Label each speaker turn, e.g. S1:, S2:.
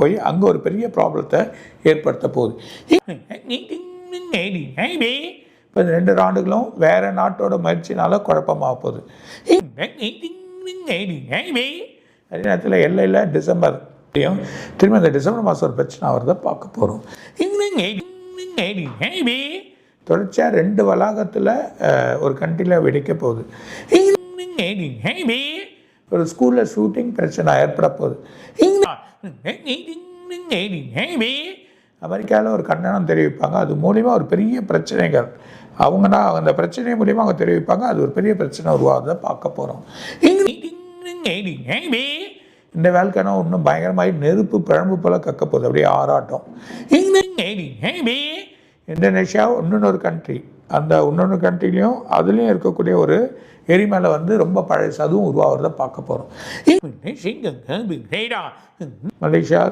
S1: போய் அங்கே ஒரு பெரிய ப்ராப்ளத்தை ஏற்படுத்த போகுது. இப்போ இந்த ரெண்டு நாடுகளும் வேறு நாட்டோட முயற்சினால குழப்பமாக போகுது. அதே நேரத்தில் எல்லையில் டிசம்பர் திரும்ப இந்த டிசம்பர் மாதம் ஒரு பிரச்சனை ஆகிறத பார்க்க போகிறோம் தொடர்ச்சியாக ரெண்டு வளாகத்தில் ஒரு கண்ட்ரியில் வெடிக்க போகுது. ஒரு ஸ்கூலில் ஷூட்டிங் பிரச்சனை ஏற்பட போகுது. அமெரிக்காவில் ஒரு கண்டனம் தெரிவிப்பாங்க. அது மூலிமா ஒரு பெரிய பிரச்சனைகள். அவங்கன்னா அந்த பிரச்சனை மூலிமா அவங்க தெரிவிப்பாங்க. அது ஒரு பெரிய பிரச்சனை உருவாகுதை பார்க்க போகிறோம் இந்த வேலைக்கான இன்னும் பயங்கரமாகி நெருப்பு பிழம்பு போல கக்க போகுது. அப்படியே ஆராட்டம். இந்தோனேஷியா இன்னொன்று கண்ட்ரி அந்த இன்னொன்று கண்ட்ரிலையும் அதுலேயும் இருக்கக்கூடிய ஒரு எரிமலை வந்து ரொம்ப பழசு அதுவும் உருவாகிறத பார்க்க போகிறோம் மலேசியா